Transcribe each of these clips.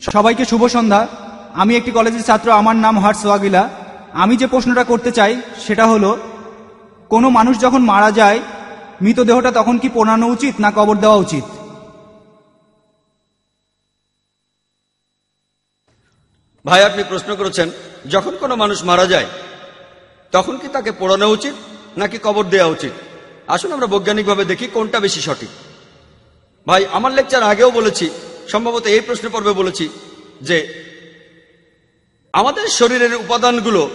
সবাইকে শুভ সন্ধ্যা। আমি একটি কলেজের ছাত্র, আমার নাম হর্ষ ওয়াগিলা আমি যে প্রশ্নটা করতে চাই, সেটা হলো, কোনো মানুষ যখন মারা যায়, মৃতদেহটা তখন কি পোড়ানো উচিত না কবর দেওয়া উচিত? ভাই, আপনি প্রশ্ন করেছেন, যখন কোনো মানুষ মারা যায়, তখন কি তাকে পোড়ানো উচিত নাকি কবর দেওয়া উচিত? আসুন আমরা বৈজ্ঞানিকভাবে দেখি কোনটা বেশি সঠিক। ভাই, আমার লেকচার আগেও বলেছি সম্ভবত এই প্রশ্ন পর্বে বলেছি যে আমাদের শরীরের উপাদানগুলো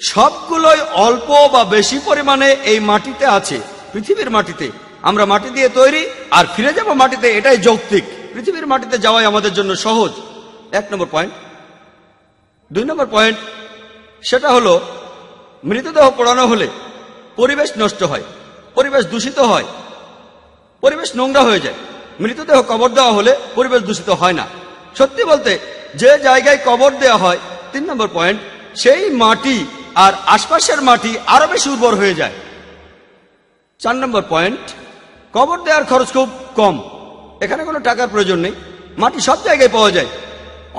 সবগুলোই অল্প বা বেশি পরিমাণে এই মাটিতে আছে, পৃথিবীর মাটিতে। আমরা মাটি দিয়ে তৈরি আর ফিরে যাব মাটিতে, এটাই যৌক্তিক। পৃথিবীর মাটিতে যাওয়াই আমাদের জন্য সহজ। এক নম্বর পয়েন্ট। দুই নম্বর পয়েন্ট, সেটা হলো, মৃতদেহ পোড়ানো হলে পরিবেশ নষ্ট হয়, পরিবেশ দূষিত হয়, পরিবেশ নোংরা হয়ে যায়। মৃতদেহ কবর দেওয়া হলে পরিবেশ দূষিত হয় না। সত্যি বলতে, যে জায়গায় কবর দেওয়া হয়, তিন নম্বর পয়েন্ট, সেই মাটি আর আশপাশের মাটি আরও বেশি উর্বর হয়ে যায়। চার নম্বর পয়েন্ট, কবর দেওয়ার খরচ খুব কম। এখানে কোনো টাকার প্রয়োজন নেই। মাটি সব জায়গায় পাওয়া যায়।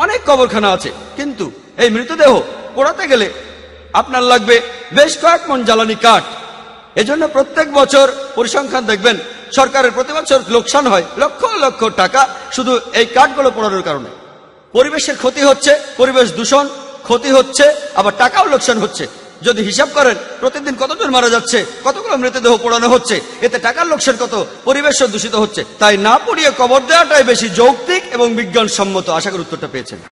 অনেক কবরখানা আছে, কিন্তু এই মৃতদেহ পোড়াতে গেলে আপনার লাগবে বেশ কয়েক মন জ্বালানি কাঠ। এজন্য প্রত্যেক বছর পরিসংখ্যান দেখবেন, সরকারের প্রতি বছর লোকসান হয়, লক্ষ লক্ষ টাকা শুধু এই কাঠগুলো পড়ানোর কারণে। পরিবেশের ক্ষতি হচ্ছে, পরিবেশ দূষণ, ক্ষতি হচ্ছে, আবার টাকাও লোকসান হচ্ছে। যদি হিসাব করেন, প্রতিদিন কতজন মারা যাচ্ছে, কতগুলো মৃতদেহ পোড়ানো হচ্ছে, এতে টাকার লোকসান কত, পরিবেশও দূষিত হচ্ছে। তাই না পড়িয়ে কবর দেওয়াটাই বেশি যৌক্তিক এবং বিজ্ঞানসম্মত, আশা করি উত্তরটা পেয়েছেন।